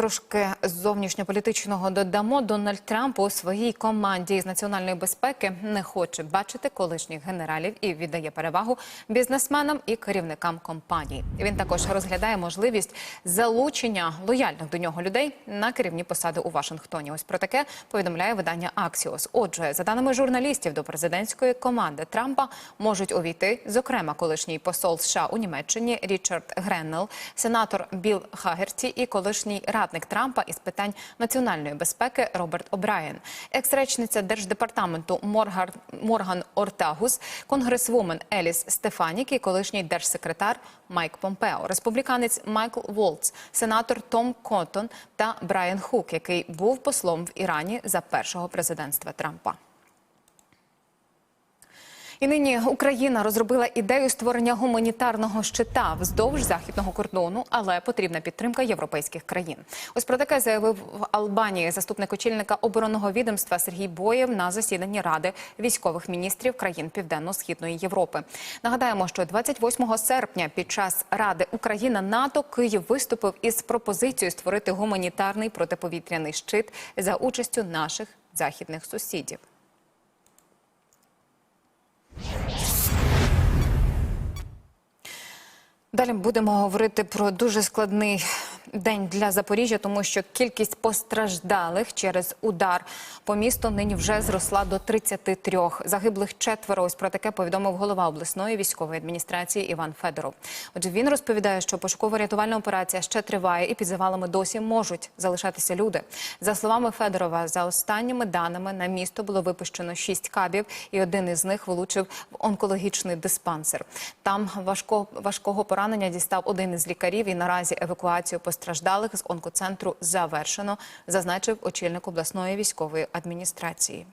трошки зовнішньополітичного додамо. Дональд Трамп у своїй команді з національної безпеки не хоче бачити колишніх генералів і віддає перевагу бізнесменам і керівникам компаній. Він також розглядає можливість залучення лояльних до нього людей на керівні посади у Вашингтоні. Ось про таке повідомляє видання Axios. Отже, за даними журналістів, до президентської команди Трампа можуть увійти, зокрема, колишній посол США у Німеччині Річард Греннел, сенатор Білл Хагерті і колишній радник Трампа із питань національної безпеки Роберт О'Брайен, екс-речниця держдепартаменту Моргар... Морган Ортагус, конгресвумен Еліс Стефанік і колишній держсекретар Майк Помпео, республіканець Майкл Волц, сенатор Том Коттон та Брайан Хук, який був послом в Ірані за першого президентства Трампа. І нині Україна розробила ідею створення гуманітарного щита вздовж західного кордону, але потрібна підтримка європейських країн. Ось про таке заявив в Албанії заступник очільника оборонного відомства Сергій Боєв на засіданні ради військових міністрів країн Південно-східної Європи. Нагадаємо, що 28 серпня під час Ради Україна НАТО Київ виступив із пропозицією створити гуманітарний протиповітряний щит за участю наших західних сусідів. Далі будемо говорити про дуже складний день для Запоріжжя, тому що кількість постраждалих через удар по місту нині вже зросла до 33. Загиблих четверо. Ось про таке повідомив голова обласної військової адміністрації Іван Федоров. Отже, він розповідає, що пошуково-рятувальна операція ще триває, і під завалами досі можуть залишатися люди. За словами Федорова, за останніми даними на місто було випущено шість кабів, і один із них влучив в онкологічний диспансер. Там важко важкого поранення дістав один із лікарів, і наразі евакуацію постраждалих з онкоцентру завершено, зазначив очільник обласної військової адміністрації.